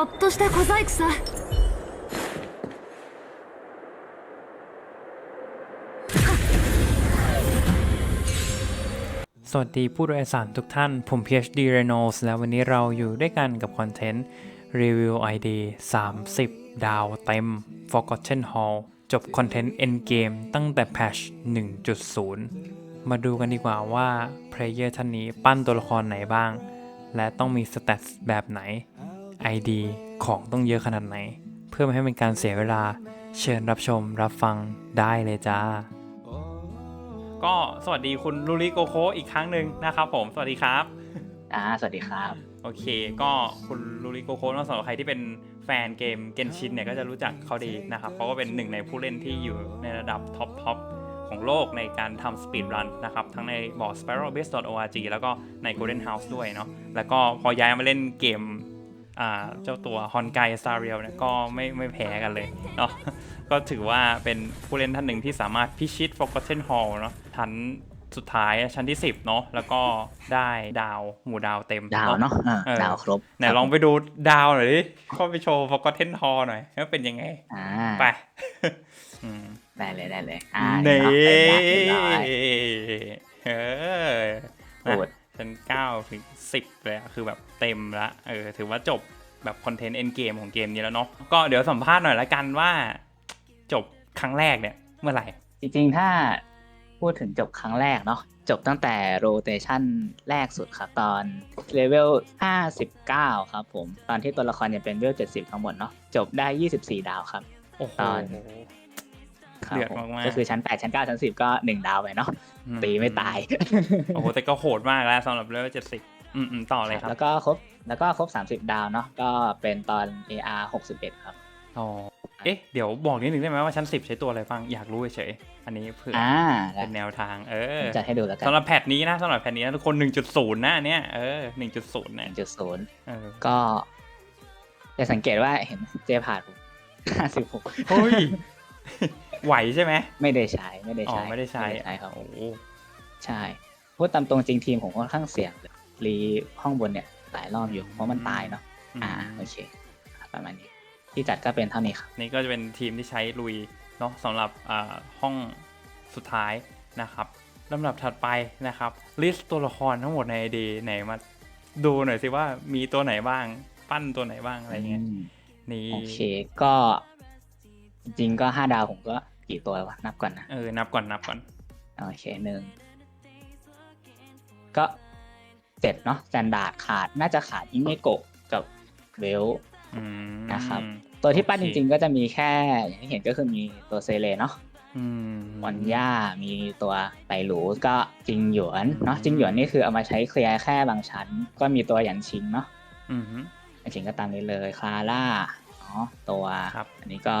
ょっとした小細工さ สวัสดีผู้โดยสารทุกท่าน ผม PhD Reynolds และวันนี้เราอยู่ด้วยกันกับคอนเทนต์รีวิว ID 30 ดาวเต็ม Forgotten Hall จบคอนเทนต์ Endgame ตั้งแต่ patch 1.0 มาดูกันดีกว่าว่าเพลเยอร์ท่านนี้ปั้นตัวละครไหนบ้าง และต้องมีสเตตแบบไหน ID ของต้องเยอะขนาดไหน เพื่อไม่ให้เป็นการเสียเวลา เชิญรับชมรับฟังได้เลยจ้า ก็สวัสดีคุณลูริโกโคอีกครั้งหนึ่งนะครับผม สวัสดีครับ อ่า สวัสดีครับ โอเค ก็คุณลูริโกโคนะสำหรับใครที่เป็นแฟนเกมเกนชินเนี่ยก็จะรู้จักเขาดีนะครับเพราะว่าเป็นหนึ่งในผู้เล่นที่อยู่ในระดับท็อปทอปของโลกในการทำสปีดรันนะครับ ทั้งในบอร์ด sparrowbase.org แล้วก็ใน Golden House ด้วยเนาะแล้วก็พอย้ายมาเล่นเกม อ่าเจ้าตัวฮอนไกซาเรียลเนี่ยก็ไม่ไม่แพ้กันเลยเนาะก็ถือว่าเป็นผู้เล่นท่านหนึ่งที่สามารถพิชิต Forgotten Hall เนาะชั้นสุดท้ายชั้นที่ 10 เนาะแล้วก็ได้ดาวหมู่ดาวเต็มดาวเนาะอ่าเออดาวครบไหนลองไปดูดาวหน่อยดิเข้าไปโชว์ Forgotten Hall หน่อยว่าเป็นยังไงอ่าไปอืมได้เลยได้เลยอ่าเน่เนาะเต็มละเรียบร้อยเออโอ้ย ชั้นเก้าถึงสิบเลยอะคือแบบเต็มละเออถือว่าจบแบบคอนเทนต์เอ็นเกมของเกมนี้แล้วเนาะก็เดี๋ยวสัมภาษณ์หน่อยละกันว่า จบครั้งแรกเนี่ย เมื่อไหร่ จริงๆ ถ้าพูดถึงจบครั้งแรกเนาะจบตั้งแต่โรเตชันแรกสุดครับตอนเลเวล 59 ครับผม ตอนที่ตัวละครยังเป็นเลเวล 70 ทั้งหมดเนาะจบได้ 24 ดาวครับโอ้โหตอนครับ เดือดผมมากๆก็คือชั้น8ชั้น9ชั้น10ก็1ดาวไปเนาะตีไม่ตาย โอ้โห แต่ก็โหดมากแล้วสำหรับเลเวลเจ็ดสิบอืมอืมต่อเลยครับ แล้วก็ครบแล้วก็ครบ30ดาวเนาะก็เป็นตอน AR 61ครับอ๋อเอ๊ะ เดี๋ยวบอกนิดนึงได้ไหมว่าชั้นสิบใช้ตัวอะไรบ้างอยากรู้เฉยๆอันนี้เผื่ออ่าเป็นแนวทาง เออจัดให้ดูแล้วกันสำหรับแพทนี้นะสำหรับแพทนี้นะทุกคน1.0นะอันเนี้ยเออ1.0นะ1.0เออก็จะสังเกตว่าเห็นเจผ่านผม56เฮ้ย ไหวใช่ไหมไม่ได้ใช้ไม่ได้อ๋อใช้ไม่ได้ใช้ใช้ครับโอ้โหใช่พูดตามตรงจริงทีมผมค่อนข้างเสี่ยงเลยรีห้องบนเนี่ยหลายรอบอยู่เพราะมันตายเนาะอ่าโอเคประมาณนี้ ที่จัดก็เป็นเท่านี้ครับนี่ก็จะเป็นทีมที่ใช้ลุยเนาะสำหรับอ่าห้องสุดท้ายนะครับลำดับถัดไปนะครับลิสต์ตัวละครทั้งหมดในดีไหนมาดูหน่อยสิว่ามีตัวไหนบ้าง ปั้นตัวไหนบ้างอะไรเงี้ยอืมนี่โอเคก็จริงๆก็ห้าดาวผมก็ กี่ตัววะนับก่อนนะเออนับก่อนนับก่อนโอเคหนึ่งก็เจ็ดเนาะสแตนดาร์ดขาดน่าจะขาดอิเมโกะกับเวลอืมนะครับ ตัวที่ปั้นจริง ๆ ก็จะมีแค่อย่างที่เห็นก็คือมีตัวเซเลเนาะอืมวอนย่ามีตัวไตหรูก็จิงหยวนเนาะจิงหยวนนี่คือเอามาใช้เคลียร์แค่บางชั้น ก็มีตัวหยันชิงเนาะอืมหยันชิงก็ตามนี้เลยคลาร่าเนาะตัวครับอันนี้ก็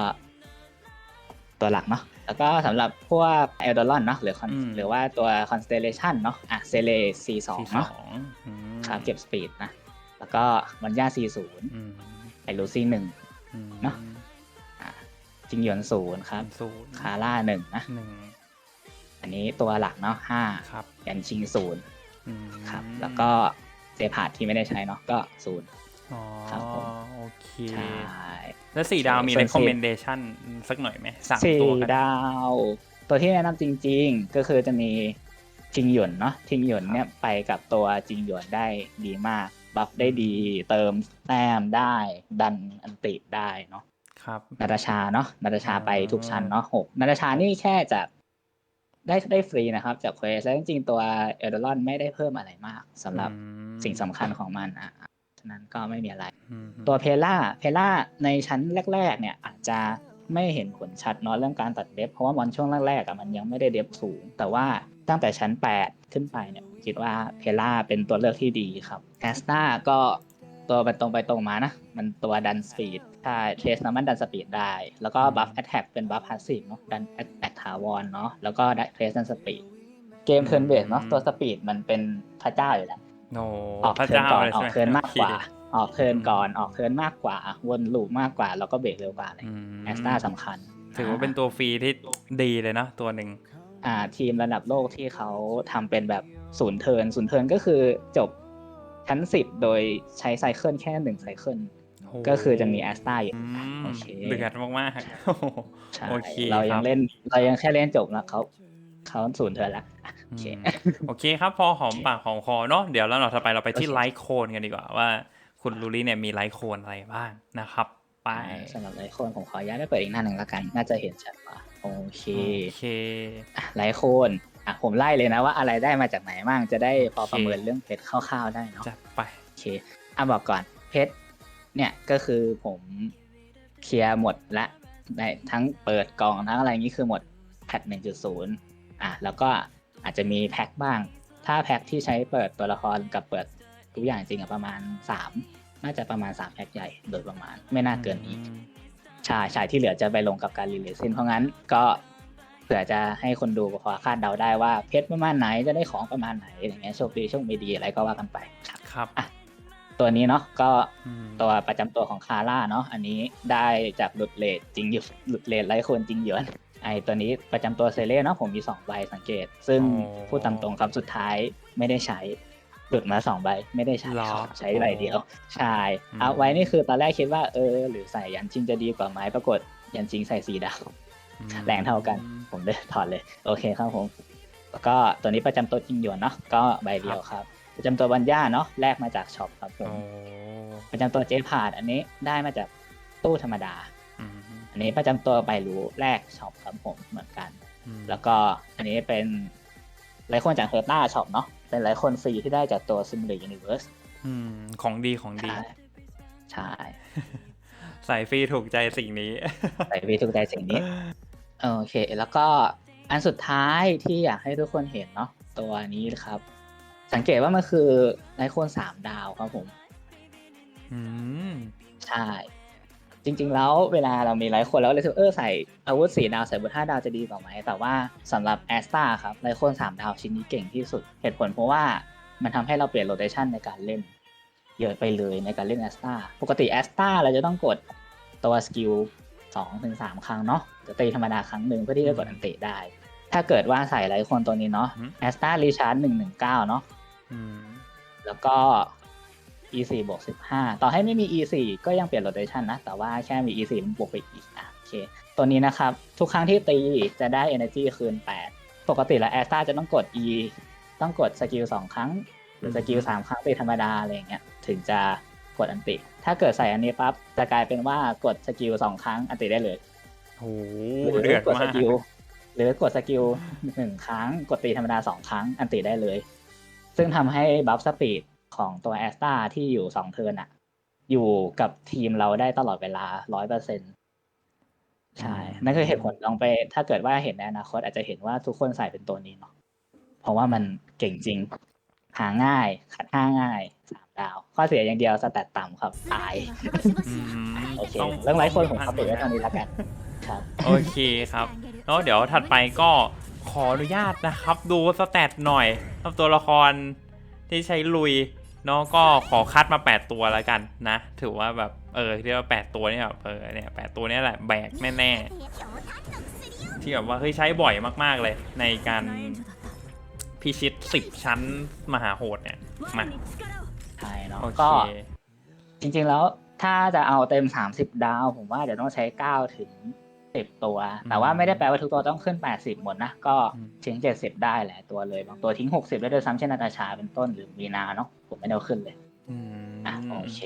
ตัวหลักเนาะแล้วก็สำหรับพวกเอลดอรอนเนาะหรือ Con- อืม หรือว่าตัวคอนสเตเลชันเนาะอะเซเล C2 สี่สอเนาะงอืมครับเก็บสปีดนะ แล้วก็วันย่า C0 อืมไอรูซี่หนึ่ง อืมเนอะอะจิงหยวนศูนย์ครับศูนย์คาร่าหนึ่งนะ หนึ่งอันนี้ตัวหลักเนาะห้าครับยันชิงศูนย์อืมครับ แล้วก็เจพาร์ทที่ไม่ได้ใช้เนาะก็ศูนย์ อ๋อครับผมโอ เค ใช่แล้วสี่ดาวมีส่วนสี่ recommendation สักหน่อยไหมสามสี่ตัวกัน ดาว ตัวที่แนะนำจริง ๆ ก็คือจะมีจิงหยวนเนาะจิงหยวนเนี่ยไปกับตัวจิงหยวนได้ดีมาก บัฟได้ดีเติมแต้มได้ ดันอันติได้เนาะครับ นาตาชาเนาะนาตาชาไปอ๋อทุกชั้นเนาะหกนาตาชานี่แค่จากได้ได้ฟรีนะครับ จากเควสแล้วจริงๆตัวเอเดอรอนไม่ได้เพิ่มอะไรมากสำหรับอืม สิ่งสำคัญของมันอะ ฉะนั้นก็ไม่มีอะไรอืมตัวเพล่าเพล่าในชั้นแรก ๆ เนี่ยอาจจะไม่เห็นผลชัดเนาะเรื่องการตัดเดฟเพราะว่ามอนช่วงแรกๆอะมันยังไม่ได้เดฟสูง แต่ว่าตั้งแต่ชั้น 8 ขึ้นไปเนี่ยผมคิดว่าเพล่าเป็นตัวเลือกที่ดีครับแอสตาก็ตัวเป็นตรงไปตรงมานะ มันตัวดันสปีดใช่เทสน้ำมันดันสปีดได้ แล้วก็บัฟแอตแทกเป็นบัฟพาสซีฟเนาะดันแอตถาวรเนาะแล้วก็ได้เทสดันสปีดเกมเทิร์นเบสเนาะตัวสปีดมันเป็นพระเจ้าอยู่แล้ว โนออกพระเทิร์นเจ้าก่อนเลยออใช่กไหมเทิร์นมากกว่า โอเคออกเทิร์นก่อนออกเทิร์นมากกว่า วนลูปมากกว่า แล้วก็เบรกเร็วกว่าอะไรอืมแอสตาสำคัญถือว่าเป็นตัวฟรีที่ดีเลยนะตัวหนึ่ง อ่าทีมระดับโลกที่เขาทำเป็นแบบศูนย์เทิร์นศูนย์เทิร์นก็คือจบชั้นสิบโดยใช้ไซเคิลแค่หนึ่งไซเคิลโหโหก็คือจะมีแอสตาอยู่อืมโอเค เดือดมากๆโอ้โห ใช่โอเคเราคยัรังบ เล่นเรายังแค่เล่นจบแล้วเขาเขาศูนย์เธอแล้ว โอเคอืมโอเคครับ พอหอมปากหอมคอเนาะเดี๋ยวแล้วเราต่อไปเราไปที่โอเคไลค์โคนกันดีกว่าว่า คุณลูลี่เนี่ยมีไลค์โคนอะไรบ้างนะครับ ไปสำหรับหลายคนผมขออนุญาตไปเปิดอีกหน้าหนึ่งแล้วกัน น่าจะเห็นชัดกว่าโอเคโอเคอะหลายคนอะผมไล่เลยนะว่าอะไรได้มาจากไหนบ้างจะได้พอโอเคประเมินเรื่องเพชรคร่าวๆได้เนาะจัดไปโอเคอะบอกก่อนเพชรเนี่ยก็คือผมเคลียร์หมดละได้ทั้งเปิดกล่องทั้งอะไรอย่างนี้คือหมดแพทหนึ่งจุดศูนย์อะแล้วก็ อาจจะมีแพ็คบ้าง ถ้าแพ็คที่ใช้เปิดตัวละครกับเปิดทุกอย่างจริงอะประมาณสามน่าจะประมาณสามแพ็คใหญ่โดยประมาณไม่น่าเกินนี้อืมใช่ใช่ที่เหลือจะไปลงกับการรีเลซเซนเพราะงั้นก็เผื่อจะให้คนดูพอคาดเดาได้ว่าเพชรประมาณไหนจะได้ของประมาณไหนอย่างเงี้ยโชคดีโชคไม่ดีอะไรก็ว่ากันไปครับครับตัวนี้เนาะก็อืมตัวประจำตัวของคาร่าเนาะอันนี้ได้จากหลุดเลทจริงอยู่หลุดเลทไร้คนจริงหยวน ไอตัวนี้ประจำตัวเซเล่เนาะผมมี2ใบสังเกต ซึ่งพูดตามตรงคำสุดท้ายไม่ได้ใช้หลุดมาสองใบไม่ได้ใช้หรอใช้ใบเดียว ใช่อืมเอาไว้นี่คือตอนแรกคิดว่าเออ หรือใส่ยันชิงจะดีกว่าไหมปรากฏยันชิงใส่สีดาวอืมแรงเท่ากัน ผมเลยถอดเลย โอเคครับผม แล้วก็ตัวนี้ประจำตัวจริงหยวนเนาะก็ใบเดียวครับ ประจำตัวบัญญาเนาะแลกมาจากช็อปครับผมโอ้ประจำตัวเจพาดอันนี้ได้มาจากตู้ธรรมดา อืมอันนี้ประจำตัวใบรู้แลกช็อปครับผมเหมือนกันอืมแล้วก็อันนี้เป็นหลายคนจากเฮอร์ต้าช็อปเนาะเป็นหลายคนฟรีที่ได้จากตัวซิม l ลยูนิเวิร์สอืมของดีของดีใช่ใช่ใส่ฟรีถูกใจสิ่งนี้ใส่วีถูกใจสิ่งนี้ โอเค แล้วก็อันสุดท้ายที่อยากให้ทุกคนเห็นเนาะตัวนี้ครับ สังเกตว่ามันคือไอโคนสามดาวครับผม อืม ใช่ จริง ๆ แล้วเวลาเรามีไลฟ์คนแล้วเลยเออใส่อาวุธสี่ดาวใส่อาวุธห้าดาวจะดีกว่าไหม แต่ว่าสำหรับแอสตาครับไลฟ์คนสามดาวชิ้นนี้เก่งที่สุด เหตุผลเพราะว่ามันทำให้เราเปลี่ยนโรเตชันในการเล่น เยอะไปเลยในการเล่นแอสตาปกติแอสตาเราจะต้องกดตัวสกิลสองถึงสามครั้งเนาะจะตีธรรมดาครั้งหนึ่งเพื่อที่จะกดอันติได้ ถ้าเกิดว่าใส่ไลฟ์คนตัวนี้เนาะแอสตารีชาร์จหนึ่งหนึ่งเก้าเนาะอืมแล้วก็ e4 บวก15 ต่อให้ไม่มี e4 ก็ยังเปลี่ยนโรเ t ชันนะ แต่ว่าแค่มี e4 มันบวกไปอีกอะโอเคตัวนี้นะครับ ทุกครั้งที่ตีจะได้ energy คืน 8 ปกติแล้วแอสตาจะต้องกด e ต้องกดสกิล2ครั้ง หรือสกิล3ครั้งตีธรรมดาอะไรอย่างเงี้ยถึงจะกดอันติ ถ้าเกิดใส่อันนี้ปั๊บจะกลายเป็นว่ากดสกิล2ครั้งอันติได้เลยโอ้หรืเดือดกดมาสกกิลหรือกดสกิลหนึ่งครั้ง กดตีธรรมดาสองครั้งอันติได้เลย ซึ่งทำให้บัฟสปีด ของตัวแอสตาที่อยู่สองเทิร์นอะอยู่กับทีมเราได้ตลอดเวลาร้อยเปอร์เซ็นใช่ นั่นคือเหตุผลลองไป ถ้าเกิดว่าเห็นในอนาคตอาจจะเห็นว่าทุกคนใส่เป็นตัวนี้เนาะเพราะว่ามันเก่งจริง หาง่าย ขัดห้าง่ายสามดาว ข้อเสียอย่างเดียวสแตตต่ำครับ ตายอืมโอเคต้เรื่องไร้คนผมเอาไปไว้เท่านี้แล้วกัน ครับ โอเคครับ แล้วเดี๋ยวถัดไปก็ขออนุญาตนะครับ ดูสแตทหน่อยครับตัวละครที่ใช้ลุยเนาะก็ขอคัดมา 8 ตัวแล้วกันนะ ถือว่าแบบเออที่ว่า 8 ตัวเนี่ยแบบเออเนี่ยแตัวเนี้แหละแบกแน่ๆที่แบบว่าเฮ้ยใช้บ่อยมากๆเลยในการพิชิต 10 ชั้นมหาโหดเนี่ยมาใช่เนาะโอเคก็จริงๆแล้วถ้าจะเอาเต็ม 30 ดาว ผมว่าเดี๋ยวต้องใช้ 9 ถึง 10 ตัว แต่ว่าไม่ได้แปลว่าทุกตัวต้องขึ้น 80 หมดนะ ก็ทิ้ง70 ได้แหละตัวเลย บางตัวทิ้ง 60 ได้ด้วยซ้ำเช่นนาตาชาเป็นต้นหรือมีนาเนาะ ผมไม่ได้เอาขึ้นเลยอืมอะโอเค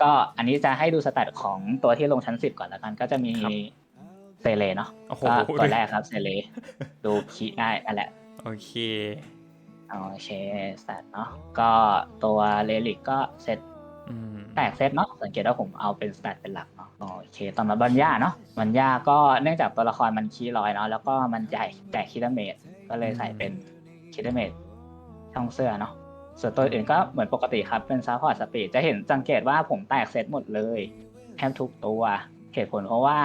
ก็อันนี้จะให้ดูสแตทของตัวที่ลงชั้น10ก่อนแล้วกัน ก็จะมีครับเซเลเนาะโอ้โหก็ตัวแรกครับเซเลดูคีย์ได้นั่นแหละโอเคโอเคสแตทเนาะก็ตัวเลลิกก็เซตอืมแตกเซตเนาะสังเกตว่าผมเอาเป็นสแตทเป็นหลักเนาะโอเคต่อมาบัญญาเนาะบัญญาก็เนื่องจากตัวละครมันคีย์ลอยเนาะแล้วก็มันใหญ่แจกคิดเมตก็เลยใส่เป็นคิดเมตช่องเสื้อเนาะ ส่วนตัวอื่นก็เหมือนปกติครับเป็นซัพพอร์ตสปีดจะเห็นสังเกตว่าผมแตกเซตหมดเลยแทบทุกตัว เหตุผลเพราะว่า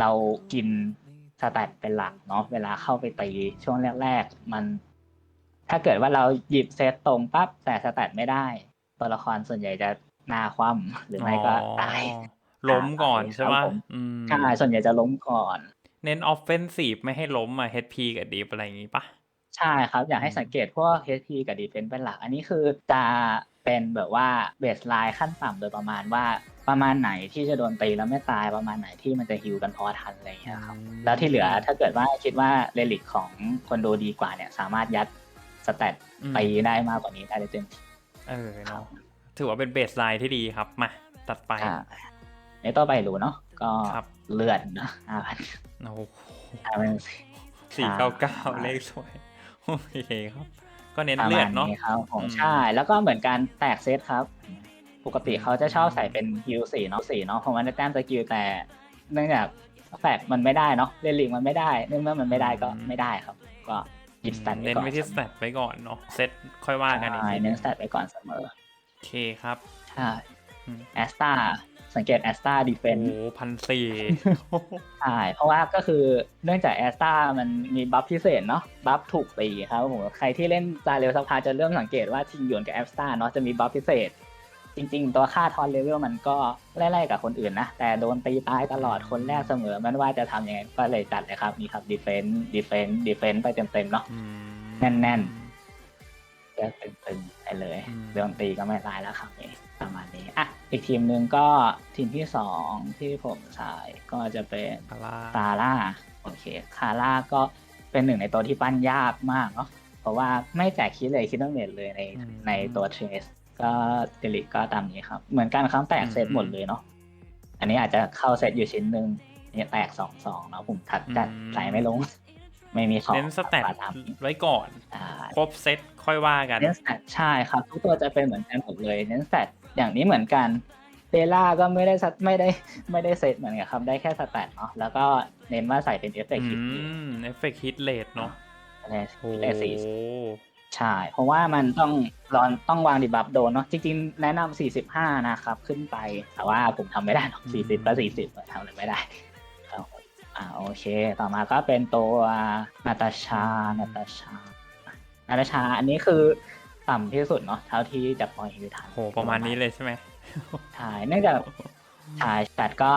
เรากินสแตทเป็นหลักเนาะเวลาเข้าไปตีช่วงแรกๆ มัน ถ้าเกิดว่าเราหยิบเซตตรงปั๊บแต่สแตทไม่ได้ ตัวละครส่วนใหญ่จะหน้าคว่ำหรือไม่ก็ตายอ๋อล้มก่อนใช่ครัปะบผมอืมใช่ส่วนใหญ่จะล้มก่อน เน้นออฟเฟนซีฟไม่ให้ล้มอะ HP กับดีฟอะไรอย่างงี้ปะ ใช่ครับ อยากให้สังเกตพวก HP กับ Defense เป็นหลัก อันนี้คือจะเป็นแบบว่าเบสไลน์ขั้นต่ำโดยประมาณว่าประมาณไหนที่จะโดนตีแล้วไม่ตายประมาณไหนที่มันจะฮิวกันพอทันอะไรอย่างเงี้ยครับอืมแล้วที่เหลือถ้าเกิดว่าคิดว่าเรลิกของคนดูดีกว่าเนี่ย สามารถยัดสแตทอืมไปได้มากกว่านี้ได้เลยเต็มที่เออเนาะถือว่าเป็นเบสไลน์ที่ดีครับมาตัดไปอ่าในต่อไปรู้เนาะก็ครับเลือดเนาะห้าพันโอ้โหห้าพันสี่เก้าเก้าเลขสวย โอเคครับ ก็เน้นประเลือมาดณเนาะ นี้ครับผมอืม ใช่แล้วก็เหมือนกันแตกเซตครับ ปกติเขาจะชอบใส่เป็นฮิวสี่เนาะสี่เนาะเพราะมันได้แต้มสกิลแต่ เนื่องจากแฟกมันไม่ได้เนาะเรลิกมันไม่ได้เนื่องเมื่อมันไม่ได้ก็ไม่ได้ครับ ก็หยิบสแตทเน้นก่อนไปที่สแตทไว้ก่อนเนาะเซตค่อยว่ากันอีกใช่ทีเน้นสแตทไปก่อนเสมอโอเคครับ ใช่อืม แอสตา สังเกตแอสตาดีเฟโอ้นโหพันสี่ใช่เพราะว่าก็คือเนื่องจากแอสตามันมีบัฟพิเศษเนาะบัฟถูกตีครับผมใครที่เล่นซาเรลสภาจะเริ่มสังเกตว่าทิงหยวนกับแอสตาเนาะจะมีบัฟพิเศษ จริง ๆ ตัวค่าทอนเลเวลมันก็ไล่ๆกับคนอื่นนะ แต่โดนตีตายตลอดคนแรกเสมอไมันว่าจะทำยังไงก็เลยจัดเลยครับนี่ครับดีเฟนต์ดีเฟนต์ดีเฟนต์ไปเต็มๆเนาะอืมแน่นก็ตึงๆไปเลยอืมโดนตีก็ไม่ตายแล้วครับนี่ประมาณนี้อะ อีกทีมหนึ่งก็ทีมที่สองที่ผมใส่ก็จะเป็นคาร่าคาร่าโอเคคาร่าก็เป็นหนึ่งในตัวที่ปั้นยากมากเนาะเพราะว่าไม่แจกคิดเลยคิดต้องเน็ตเลยในในตัวเทรสก็เดลิกก็ตามนี้ครับ เหมือนกันครับแตกเซตหมดเลยเนาะอันนี้อาจจะเข้าเซตอยู่ชิ้นหนึ่งเนี่ยแตกสองสองเนาะผมทัดจัดใส่ไม่ลง ไม่มีของเน้นสแตทตามนี้ไว้ก่อนอ่าครบเซตค่อยว่ากันเน้นสแตทใช่ครับ ทุกตัวจะเป็นเหมือนกันหมดเลยเน้นสแตท อย่างนี้เหมือนกันเดล่าก็ไม่ได้สัตไม่ได้ไม่ได้เซตเหมือนกันครับ ได้แค่สแตทเนาะแล้วก็เน้นว่าใส่เป็นเอฟเฟกต์อืคิดมเอฟเฟกต์ฮิตเลดเนาะเลโอ้เลสีใช่ เพราะว่ามันต้องรอนต้องวางดีบัฟโดนเนาะจริงๆ แนะนำ45 นะครับ ขึ้นไป แต่ว่าผมทำไม่ได้หรอก40ก็40ทำอะไรไม่ได้ครับผมอ่าโอเค ต่อมาก็เป็นตัวนาตาชานาตาชานาตาชา อันนี้คือ ต่ำที่สุดเนาะเท่าที่จะปล่อยฮิวทันโหประมาณนี้เลยใช่ไหมใช่เนื่องจากใช่แต่ก็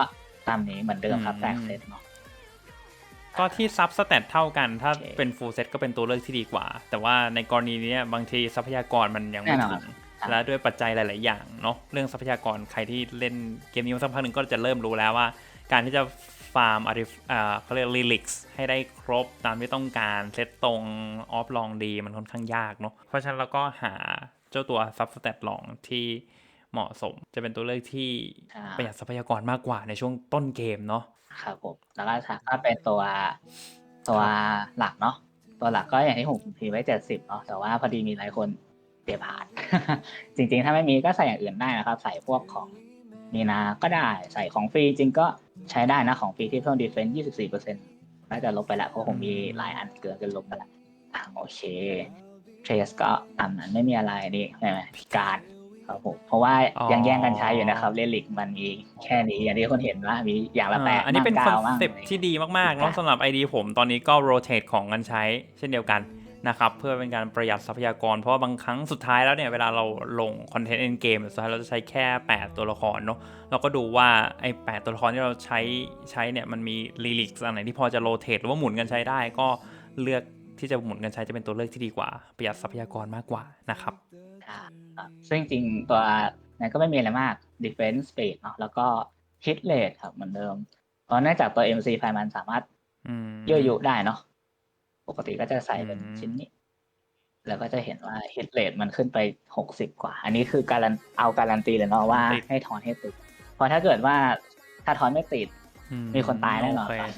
ตามนี้เหมือนเดิมครับอืมแตกเซตเนาะก็ที่ซับสแตทเท่ากัน ถ้าโอเคเป็นฟูลเซตก็เป็นตัวเลือกที่ดีกว่า แต่ว่าในกรณีเนี้ยบางทีทรัพยากรมันยังไม่แน่นอนถึงครับและด้วยปัจจัยหลาย ๆ อย่างเนาะเรื่องทรัพยากรใครที่เล่นเกมนี้มาสักพักหนึ่งก็จะเริ่มรู้แล้วว่า การที่จะ ฟาร์มอาริฟอ่าเขาเรียกลิลิกส์ให้ได้ครบตามที่ต้องการเซตตรงออฟลองดีมันค่อนข้างยากเนาะเพราะฉะนั้นเราก็หาเจ้าตัวซับสแตทลองที่เหมาะสมจะเป็นตัวเลือกที่ใช่ประหยัดทรัพยากรมากกว่าในช่วงต้นเกมเนาะครับผมแล้วก็ถ้าเป็นตัวตัวหลักเนาะตัวหลักก็อย่างที่ผมพิมพ์ไว้เจ็ดสิบเนาะแต่ว่าพอดีมีหลายคนเสียผ่าน จริง ๆ ถ้าไม่มีก็ใส่อย่างอื่นได้นะครับ ใส่พวกของมีนาก็ได้ใส่ของฟรีจริงก็ ใช้ได้นะของฟรีที่เพิ่มดีเฟนซ์ยี่สิบสี่เปอร์เซ็นต์น่าจะลบไปแล้วเพราะผมมีหลายอันเกินกันลบไปแล้วอะโอเคเทรสก็ตามนั้นไม่มีอะไรนี่ใช่ไหมพิการครับผมเพราะว่าอ๋อ ยังแย่งกันใช้อยู่นะครับเลลิกมันมีแค่นี้อย่างที่คนเห็นว่ามีอย่างละแปดอ่าอันนี้เป็นคบ้าองนก้าบ้างเซปต์ที่ดีมากๆเนาะสำหรับ ID ผมตอนนี้ก็โรเต e ของกันใช้เช่นเดียวกัน นะครับเพื่อเป็นการประหยัดทรัพยากร เพราะว่าบางครั้งสุดท้ายแล้วเนี่ยเวลาเราลงคอนเทนต์เอ็นเกมสุดท้ายเราจะใช้แค่ 8 ตัวละครเนาะเราก็ดูว่าไอ้8ตัวละครที่เราใช้ใช้เนี่ยมันมีลีลิกอันไหนที่พอจะโรเต e หรือว่าหมุนกันใช้ได้ก็เลือกที่จะหมุนกันใช้จะเป็นตัวเลือกที่ดีกว่า ประหยัดทรัพยากรมากกว่านะครับครับซึ่งจริงๆตัวนั้นก็ไม่มีอะไรมาก defense speed เนาะแล้วก็ hit rate ครับเหมือนเดิม เพราะเนื่องจากตัว MC ไฟมันสามารถอืมยั่วยุได้เนาะ ปกติก็จะใส่เป็นอืมชิ้นนี้ แล้วก็จะเห็นว่า hit rate มันขึ้นไปหกสิบกว่า อันนี้คือการันเอาการันตีเลยเนาะว่าให้ถอนให้ติดเพราะถ้าเกิดว่าถ้าถอนไม่ติดอืมีคนตายแน่นอนโเคครับ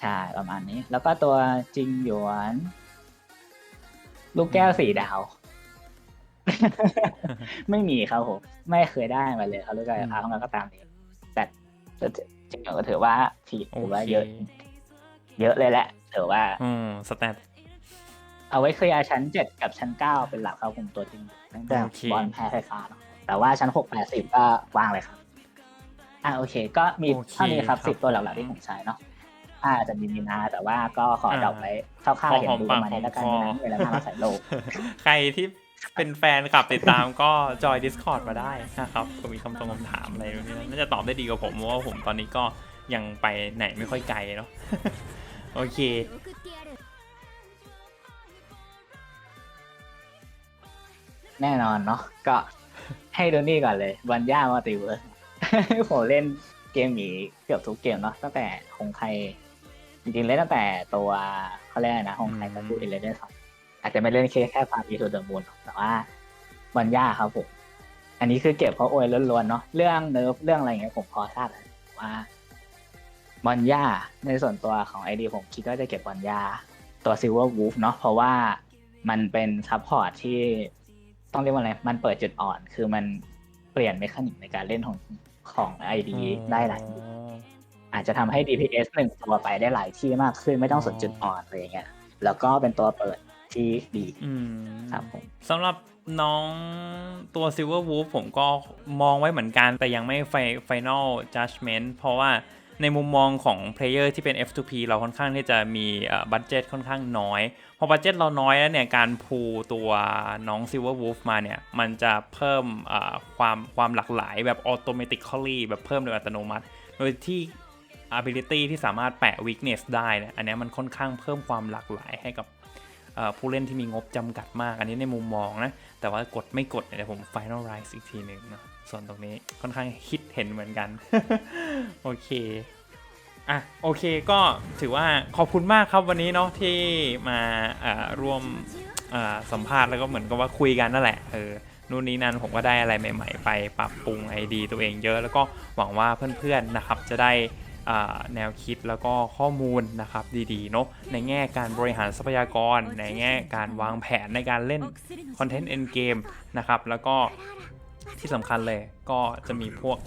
ใช่ประมาณนี้ แล้วก็ตัวจริงหยวน ลูกแก้วสี่ดาว ไม่มีครับผม ไม่เคยได้มาเลยครับลูกแก้วครับมันก็ตามนี้แต่แต่จริงๆก็ถือว่าผิดโอถือว่าเคเยอะ เยอะเลยแหละ ถือว่า อืมสแตทเอาไว้เคลียร์ชั้นเจ็ดกับชั้นเก้าเป็นหลักครับผมตัวจริงตั้งแต่โอเคบอลแพ้ไฟฟ้าเนอะแต่ว่าชั้นหกแปดสิบก็ว่างเลยครับ อ่าโอเค ก็มีโอเคเท่านี้ครับครับสิบตัวหลักๆที่ผมใช้เนาะอาจจะมีมีนาแต่ว่าก็ขออ่าดรอปไว้คร่าวๆเห็นหอมดูปากประมาณนี้แล้วกันหอมคอนะเวลาหน้าเราใส่โลก ใครที่เป็นแฟนคลับติดตามก็จอย Discord มาได้นะครับก็มีคำตรงคำถามอะไรแบบนี้น่าจะตอบได้ดีกว่าผมเพราะว่าผมตอนนี้ก็ยังไปไหนไม่ค่อยไกลเนาะ โอเค แน่นอนเนาะก็ให้ดูนี่ก่อนเลยบันย่ามาติเวอร์ ผมเล่นเกมหมีเกือบทุกเกมเนาะตั้งแต่ของใคร จริงๆเล่นตั้งแต่ตัวเขาเรียกนะของใครก็คือเอเลเดนสองอาจจะไม่เล่นแค่แค่ฟาร์มอีทูเดอร์มูนแต่ว่าบันย่าครับผม อันนี้คือเก็บเพราะอวยล้วนๆเนาะเรื่องเนิร์ฟเรื่องอะไรอย่างเงี้ยผมพอทราบแล้วว่า บอลย่าในส่วนตัวของไอดีผมคิดว่าจะเก็บบอลย่าตัวซิลเวอร์วูฟเนาะเพราะว่ามันเป็นซัพพอร์ตที่ต้องเรียกว่าอะไร มันเปิดจุดอ่อน คือมันเปลี่ยนเมคานิกในการเล่นของของไอดีได้หลายจุดอาจจะทำให้ DPS หนึ่งตัวไปได้หลายที่มากขึ้นไม่ต้องสนจุดอ่อนอะไรอย่างเงี้ยแล้วก็เป็นตัวเปิดที่ดีอืมครับผมสำหรับน้องตัว Silver Wolf ผมก็มองไว้เหมือนกัน แต่ยังไม่ไฟ Final Judgment เพราะว่า ในมุมมองของเพลเยอร์ที่เป็น F2P เราค่อนข้างที่จะมีบัตเจ็ตค่อนข้างน้อย พอบัตเจ็ตเราน้อยแล้วเนี่ยการพูตัวน้อง Silver Wolf มาเนี่ย มันจะเพิ่มเออความความหลากหลายแบบ automatically แบบเพิ่มโดยอัตโนมัติ โดยที่ ability ที่สามารถแปะ weakness ได้เนี่ยอันนี้มันค่อนข้างเพิ่มความหลากหลายให้กับเออผู้เล่นที่มีงบจำกัดมาก อันนี้ในมุมมองนะ แต่ว่ากดไม่กดเดี๋ยวผม finalize อีกทีหนึ่งเนะ ส่วนตรงนี้ค่อนข้างคิดเห็นเหมือนกัน โอเคอะโอเคก็ถือว่าขอบคุณมากครับวันนี้เนาะที่มาอ่อร่วมอ่อสัมภาษณ์แล้วก็เหมือนกับว่าคุยกันนั่นแหละเออนู่นนี่นั่นผมก็ได้อะไรใหม่ ๆ ไปปรับปรุงไอดีตัวเองเยอะ แล้วก็หวังว่าเพื่อนๆนะครับจะได้แนวคิดแล้วก็ข้อมูลนะครับดีๆเนาะในแง่การบริหารทรัพยากร ในแง่การวางแผนในการเล่นคอนเทนต์เอ็นเกมนะครับแล้วก็ ที่สำคัญเลยก็จะมีพวก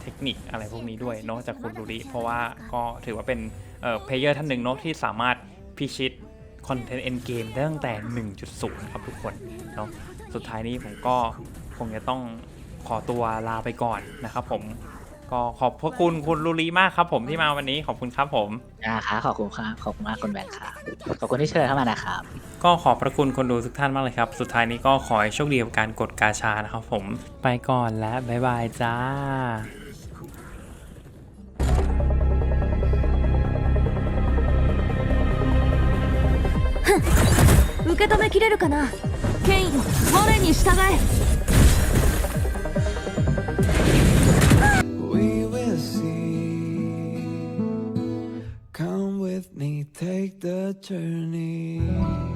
เทคนิคอะไรพวกนี้ด้วยเนาะจากคุณดูริเพราะว่าก็ถือว่าเป็นเอ่อเพลเยอร์ท่านหนึ่งเนาะที่สามารถพิชิตคอนเทนต์เอ็นเกมได้ตั้งแต่ 1.0 ครับทุกคนเนาะสุดท้ายนี้ผมก็คงจะต้องขอตัวลาไปก่อนนะครับผม ก็ขอบพระคุณคุณลูริมากครับผมที่มาวันนี้ขอบคุณครับผม นะคะขอบคุณครับขอบคุณมากคุณแบงค์ครับขอบคุณที่เชิญเข้ามานะครับ ก็ขอบพระคุณคนดูทุกท่านมากเลยครับ สุดท้ายนี้ก็ขอให้โชคดีกับการกดกาชานะครับผม ไปก่อนและบ๊ายบายจ้า 受け止めきれるかなケイン我に従え Take the journey.